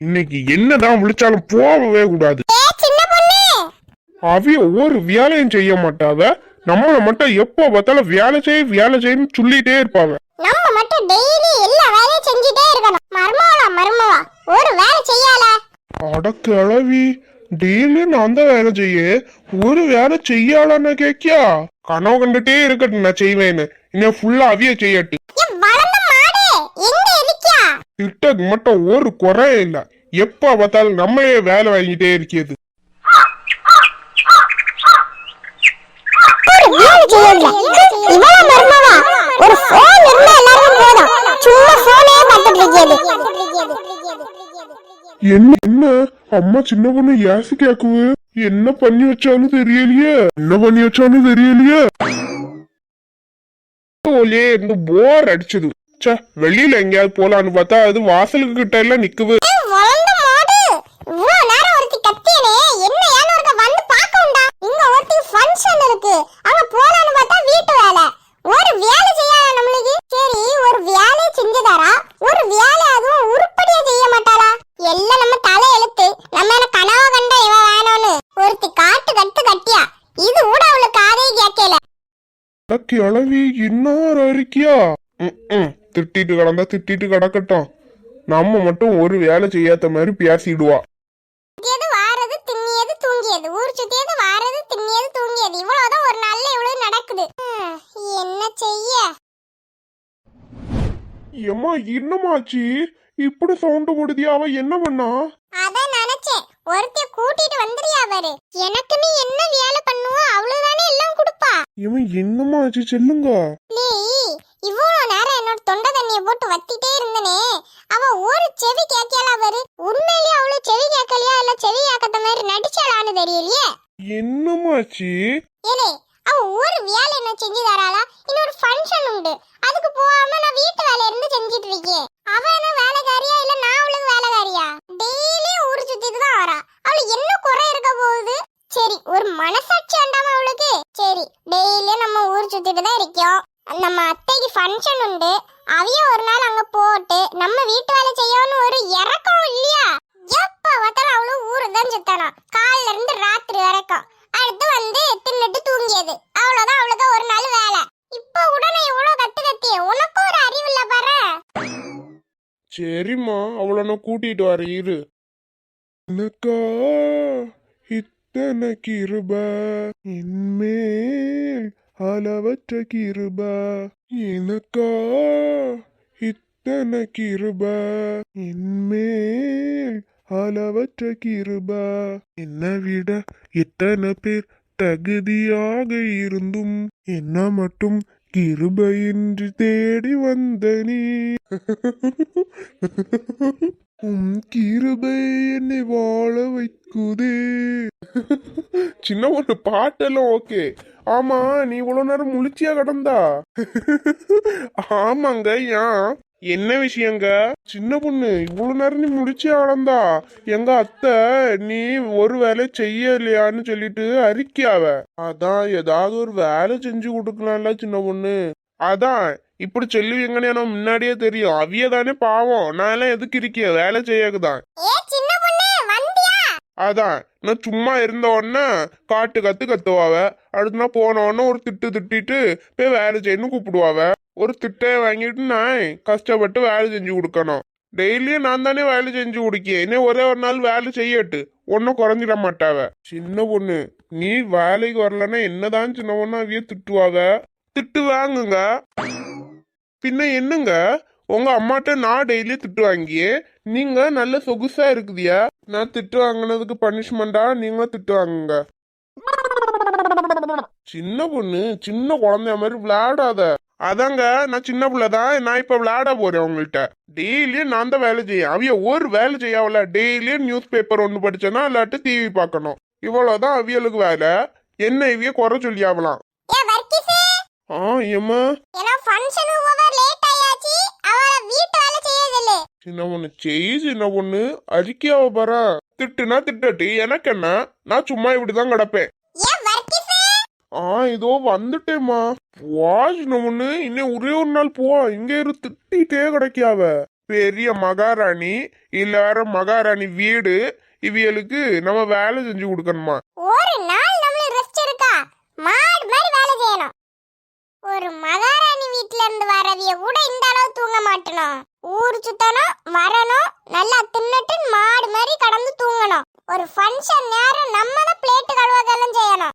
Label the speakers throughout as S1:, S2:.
S1: இன்னைக்கு என்னதான் விழிச்சாலும் போகவே கூடாது.
S2: சின்ன
S1: அவிய ஒரு வேலையும் செய்ய மாட்டாத நம்மள மட்டும் எப்போ பார்த்தாலும் வேலை செய் வேலை செய்யு சொல்லிட்டே இருப்பாங்க
S2: நம்ம மட்டும் டெய்லி எல்லா வேலையும் செஞ்சுட்டே இருக்கணும். மர்மாவா மர்மாவா ஒரு வேலை செய்யால
S1: அடக்கு அளவி டெய்லி நான் தான் வேலை செய்ய. ஒரு வேலை செய்யாளான்னு கேக்கியா கனவு கண்டுட்டே இருக்கட்டும் நான் செய்வேன்னு. இன்னும் ஃபுல்லா அவிய செய்யட்டு. திட்டக்கு மட்டும் ஒரு குறையும் இல்ல. எப்ப பார்த்தாலும் நம்மளே வேலை வாங்கிட்டே இருக்கிறது.
S2: மர்மவா ஒரு போன் இருந்தா எல்லாரும் போதும் சும்மா போனே பார்த்துட்டு இருக்கிறது
S1: என்ன என்ன? அம்மா சின்ன பொண்ணு ஏசி கேக்குவு என்ன பண்ணி வச்சான்னு தெரியலையே. என்ன பண்ணி வச்சான்னு தெரியலையே. ஓலே இந்த போர் அடிச்சது. ச்சே வெளியில எங்கேயாவது போலான்னு பார்த்தா அது வாசலுக்கு கிட்ட எல்லாம் நிக்குது.
S2: வளர்ந்த மாடு இவ்வளவு நேரம் ஒருத்தி கத்தியனே என்ன ஏன்னு ஒருக்க வந்து பார்க்க உண்டா இங்க ஒருத்தி ஃபங்க்ஷன் இருக்கு அங்க போலான்னு பார்த்தா வீட்டு வேலை ஒரு வேலை செய்யாத நம்மளுக்கு சரி ஒரு வேலையை செஞ்சுதாரா ஒரு வேலை அதுவும் உருப்படியா செய்ய மாட்டாளா எல்லாம் நம்ம தலை எழுத்து நம்ம என்ன கனவா கண்ட இவ வேணும்னு ஒருத்தி காட்டு கட்டு கட்டியா இது கூட அவளுக்கு காதே கேட்கல
S1: அடக்கி அளவி இன்னார் இருக்கியா ம் திட்டிட்டு கிடந்தா திட்டிட்டு கிடக்கட்டும். நம்ம மட்டும் ஒரு வேலை செய்யாத மாதிரி பேசிடுவா
S2: வாரது திண்ணியது தூங்கியது. ஊர் சுத்தியது வாரது திண்ணியது தூங்கியது. இவ்வளவுதான் ஒரு நாள்ல இவ்வளவு நடக்குது. என்ன செய்ய?
S1: ஏம்மா என்னமாச்சு இப்படி சவுண்ட் போடுதியா? அவ என்ன பண்ணா?
S2: அதான் நினைச்சேன். ஒருத்திய கூட்டிட்டு வந்துறியா அவரு? எனக்கு நீ என்ன வேலை
S1: இவன் என்னமாச்சு சொல்லுங்க.
S2: லேய் இவ்வளவு நேரம் என்னோட தொண்டை தண்ணிய போட்டு வத்திட்டே இருந்தனே. அவ ஒரு செவி கேட்கல அவரு. உண்மையிலேயே அவ்வளவு செவி கேட்கலையா? இல்ல செவி கேட்காத மாதிரி நடிச்சாளான்னு தெரியலையே.
S1: என்னமாச்சு
S2: ஏலே அவ ஒரு வேலை என்ன செஞ்சு தராளா இன்னொரு ஃபங்க்ஷன் உண்டு அதுக்கு போகாம நான் வீட்டு வேலைய இருந்து செஞ்சிட்டு இருக்கேன் அவ என்ன வேலைக்காரியா இல்ல நான் அவளுக்கு வேலைக்காரியா டெய்லி ஊர் சுத்திட்டு தான் வரா அவளுக்கு என்ன குறை இருக்க போகுது சரி ஒரு மனசாட்சி வேண்டாமா அவளுக்கு சரி டெய்லியும் நம்ம ஊர் சுத்திட்டு தான் இருக்கோம் நம்ம அத்தைக்கு ஃபங்க்ஷன் உண்டு. அவிய ஒரு நாள் அங்க போட்டு நம்ம வீட்டு வேலை செய்யணும்னு ஒரு இறக்கம் இல்லையா? எப்ப பார்த்தாலும் அவளும் ஊரு தான் சுத்தணும். காலைல இருந்து ராத்திரி வரைக்கும். அடுத்து வந்து தின்னுட்டு தூங்கியது. அவ்வளவுதான் அவளுக்கு ஒரு நாள் வேலை. இப்ப உடனே இவ்வளவு கத்து கத்தி உனக்கும் ஒரு அறிவு இல்ல பாரு.
S1: சரிம்மா அவளை நான் கூட்டிட்டு வர இரு. எனக்கா இத்தனை கிருப இன்மேல் அளவற்ற கிருப. எனக்கா? இத்தனை கிருப. என்மேல் அளவற்ற கிருப. என்னை விட இத்தனை பேர் தகுதியாக இருந்தும் என்ன மட்டும் கிருபையின்றி தேடி வந்த நீ. உம் கிருபை என்னை வாழ வைக்குதே. சின்ன பொண்ணு பாட்டெல்லாம் ஓகே. ஆமா நீ இவ்வளவு நேரம் முழிச்சியா கடந்தா? ஆமாங்க ஏன் என்ன விஷயங்க? சின்ன பொண்ணு இவ்வளவு நேரம் நீ முழிச்சியா கடந்தா? எங்க அத்தை நீ ஒரு வேலை செய்யலையான்னு சொல்லிட்டு அறிக்கையாவ அதான் ஏதாவது ஒரு வேலை செஞ்சு கொடுக்கலாம்ல சின்ன பொண்ணு. அதான் இப்படி சொல்லுவீங்கன்னு எனக்கு முன்னாடியே தெரியும். அவிய தானே பாவம். நான் எல்லாம் எதுக்கு இருக்கிய வேலை செய்யக்குதான். அதான் நான் சும்மா இருந்த உடனே காட்டு கத்து கத்துவாவ. அடுத்து நான் போன உடனே ஒரு திட்டு திட்டிட்டு போய் வேலை செய்யணும் கூப்பிடுவாவ. ஒரு திட்டையை வாங்கிட்டு நான் கஷ்டப்பட்டு வேலை செஞ்சு கொடுக்கணும். டெய்லியும் நான் தானே வேலை செஞ்சு கொடுக்கேன். இன்னும் ஒரே ஒரு நாள் வேலை செய்யட்டு ஒன்றும் குறைஞ்சிட மாட்டாவ. சின்ன பொண்ணு நீ வேலைக்கு வரலன்னா என்னதான் சின்ன பொண்ணு அவிய திட்டுவாவ? திட்டு வாங்குங்க. பின்ன என்னங்க? உங்க அம்மாட்ட நான் டெய்லியும் திட்டு வாங்கியே. நீங்க நல்ல சொகுசா இருக்குதியா? நான் திட்டு வாங்கினதுக்கு பனிஷ்மெண்டா நீங்களும் திட்டு வாங்குங்க. சின்ன பொண்ணு சின்ன குழந்தைய மாதிரி விளையாடாத. அதாங்க நான் சின்ன பிள்ளை தான். நான் இப்ப விளையாட போறேன் உங்கள்கிட்ட. டெய்லியும் நான் தான் வேலை செய்ய அவிய ஒரு வேலை செய்யாவல டெய்லியும் நியூஸ் பேப்பர் ஒன்று படிச்சேன்னா இல்லாட்டி டிவி பார்க்கணும். இவ்வளவுதான் அவியலுக்கு வேலை. என்ன இவிய குறை
S2: ஏ வர்க்கிஸே
S1: ஆ ஏம்மா
S2: ஏன்னா ஃபங்க்ஷன் ஓவர் லேட் ஆயாச்சு அவள வீட்டு வேலை செய்யதில்ல
S1: சின்ன பொண்ணு செய் சின்ன பொண்ணு அறிக்கையாவ பாரா? திட்டுனா திட்டட்டு எனக்கு என்ன? நான் சும்மா இப்படிதான் கிடப்பேன். ஆ இதோ வந்துட்டேம்மா. வா சின்ன பொண்ணு இன்னும் ஒரே ஒரு நாள் போ இங்க இரு திட்டிட்டே கிடைக்காவ பெரிய மகாராணி இல்ல வேற மகாராணி வீடு. இவியலுக்கு நம்ம வேலை செஞ்சு கொடுக்கணுமா
S2: ஒரு நாள் நம்மளுக்கு ரெஸ்ட் இருக்கா மாடு மாதிரி வேலை செய்யணும் ஒரு மகாராணி வீட்ல இருந்து வரவிய கூட இந்த அளவு தூங்க மாட்டணும். ஊர் சுத்தணும் வரணும் நல்லா தின்னுட்டு மாடு மாதிரி கடந்து தூங்கணும். ஒரு ஃபங்க்ஷன் நேரம் நம்ம தான் பிளேட் கழுவதெல்லாம் செய்யணும்.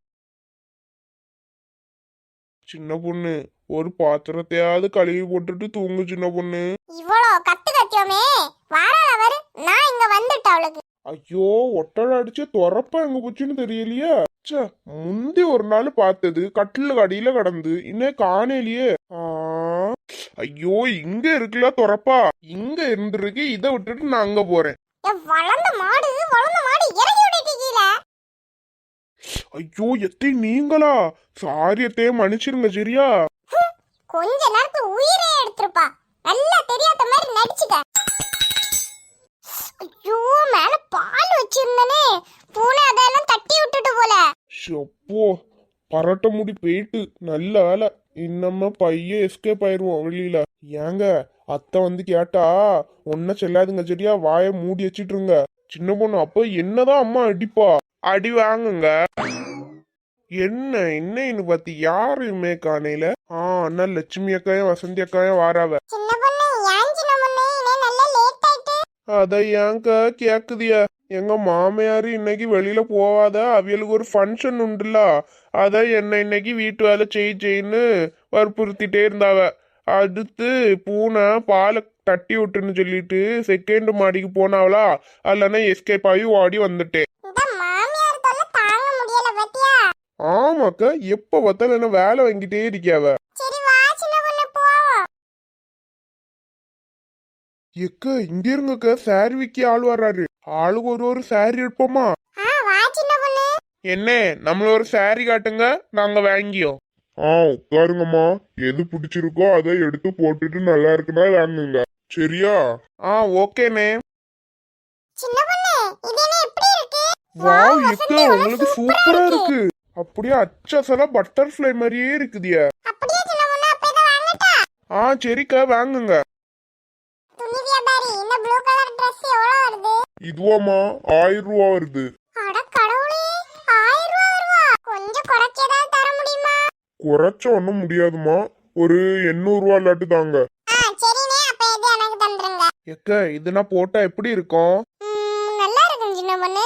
S1: சின்ன பொண்ணு ஒரு பாத்திரத்தையாவது கழுவி போட்டுட்டு தூங்கு சின்ன பொண்ணு.
S2: இவ்வளோ கத்து கத்தியோமே வாராள வரு நான் இங்க வந்துட்டேன் அவளுக்கு.
S1: ஐயோ ஒட்டடை அடிச்சு துறப்பா எங்க போச்சுன்னு தெரியலையே. ச்சே முந்தி ஒரு நாள் பார்த்தது கட்டில கடியில கடந்து இன்னும் காணலையே. ஐயோ இங்க இருக்குல்ல துறப்பா இங்க இருந்திருக்கு இதை விட்டுட்டு நான் அங்க போறேன்.
S2: வளர்ந்த மாடு வளர்ந்த மாடு இறங்கி
S1: ஐயோ எத்தை நீங்களா? சாரியத்தையே மன்னிச்சிருங்க சரியா?
S2: கொஞ்ச நேரத்துக்கு உயிரே எடுத்திருப்பா. நல்லா தெரியாத மாதிரி நடிச்சுட்ட ஐயோ மேல பால் வச்சிருந்தனே. பூனை அதெல்லாம் தட்டி விட்டுட்டு போல.
S1: ஷப்போ பரட்ட முடி போயிட்டு நல்ல வேலை. இன்னமே பையன் எஸ்கேப் ஆயிருவோம் வெளியில. ஏங்க அத்தை வந்து கேட்டா ஒன்னும் செல்லாதுங்க சரியா வாயை மூடி வச்சிட்டுருங்க. சின்ன பொண்ணு அப்ப என்னதான் அம்மா அடிப்பா? அடி வாங்குங்க. என்ன என்னன்னு பார்த்து யாருமே காணையில? ஆ அண்ணா லட்சுமி அக்காயும் வசந்தி அக்காயும் வாராவ.
S2: சின்ன பொண்ணு ஏன் சின்ன பொண்ணு? இன்னே நல்லா லேட் ஆயிட்டு.
S1: அத ஏங்க கேக்குதியா? எங்க மாமியார் இன்னைக்கு வெளியில போவாத. அவியலுக்கு ஒரு ஃபங்க்ஷன் உண்டுல. அதான் என்ன இன்னைக்கு வீட்டு வேலை செய் செய்ன்னு வற்புறுத்திட்டே இருந்தாவ. அடுத்து பூனை பாலை தட்டி விட்டுன்னு சொல்லிட்டு செகண்ட் மாடிக்கு போனாவளா. அல்லனா எஸ்கேப் ஆகி ஓடி வந்துட்டேன் ஆமாக்கா எப்ப பார்த்தாலும் என்ன வேலை வாங்கிட்டே இருக்கியாவ. எக்க இங்க இருங்கக்கா சாரி விக்கி ஆள் வர்றாரு. ஆளுக்கு ஒரு ஒரு சாரி எடுப்போமா? என்ன நம்மள ஒரு சாரி காட்டுங்க நாங்க வாங்கியோம் ஆ உட்காருங்கம்மா. எது பிடிச்சிருக்கோ அதை எடுத்து போட்டுட்டு நல்லா இருக்குன்னா வாங்குங்க. சரியா? ஆ ஓகேண்ணே. வாவ் எக்க உங்களுக்கு
S2: சூப்பரா
S1: இருக்கு. அப்படியே அச்சசலா பட்டர்ஃப்ளை மாதிரியே இருக்குதியா. ஆ சரிக்கா வாங்குங்க. இதுவாமா ஆயிரம் ரூபா வருது.
S2: அட கடவுளே ஆயிரம் ரூபா வருவா கொஞ்சம் குறைச்சி ஏதாவது தர முடியுமா?
S1: குறைச்ச ஒன்றும் முடியாதுமா ஒரு எண்ணூறு ரூபா இல்லாட்டு தாங்க. எக்க இதுனா போட்டா எப்படி இருக்கும்?
S2: நல்லா இருக்கும் சின்ன பொண்ணு.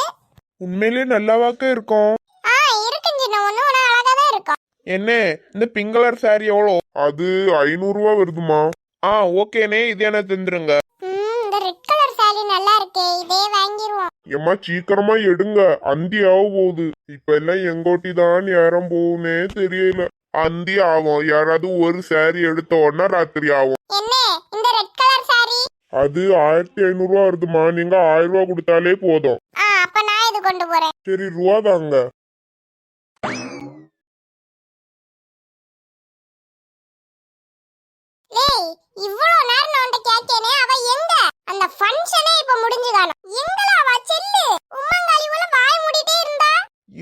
S1: உண்மையிலேயே நல்லாவாக்க இருக்கும்.
S2: ஆ இருக்கும் சின்ன பொண்ணு அழகா தான் இருக்கும்.
S1: என்ன இந்த பிங்க் கலர் சாரி எவ்வளோ? அது ஐநூறு ரூபா வருதுமா ஆ ஓகேனே இது எனக்கு தந்துருங்க.
S2: ம், இந்த ரெட் கலர் நல்லா இருக்கே இதே வாங்கிடுவோம்
S1: ஏம்மா சீக்கிரமா எடுங்க. அந்தி ஆக போகுது. இப்ப எல்லாம் எங்கோட்டி தான் நேரம் போகுனே தெரியல. அந்தி ஆகும். யாராவது ஒரு சாரி எடுத்த உடனே ராத்திரி ஆகும்.
S2: என்ன? இந்த ரெட் கலர் சாரி
S1: அது ஆயிரத்தி ஐநூறு ரூபா வருதுமா நீங்க ஆயிரம் ரூபா கொடுத்தாலே போதும்.
S2: ஆ அப்ப நான் இது கொண்டு போறேன்.
S1: சரி ரூபா தாங்க
S2: லேய் இவ்வளவு நேரம் நான் உன்கிட்ட கேட்டேனே அவ எங்க அந்த ஃபங்க்ஷனே இப்ப முடிஞ்சு காணும் எங்கல அவ செல்லு. உம்மங்காளி போல வாய் மூடிட்டே இருந்தா?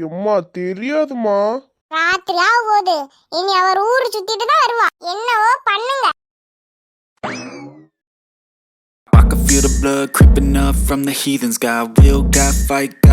S1: எம்மா தெரியாதுமா
S2: ராத்திரி ஆக போகுது இனி அவர் ஊரு சுத்திட்டு தான் வருவா. என்னவோ பண்ணுங்க.
S3: I can feel the blood creeping up from the heathens. Got will, got fight, got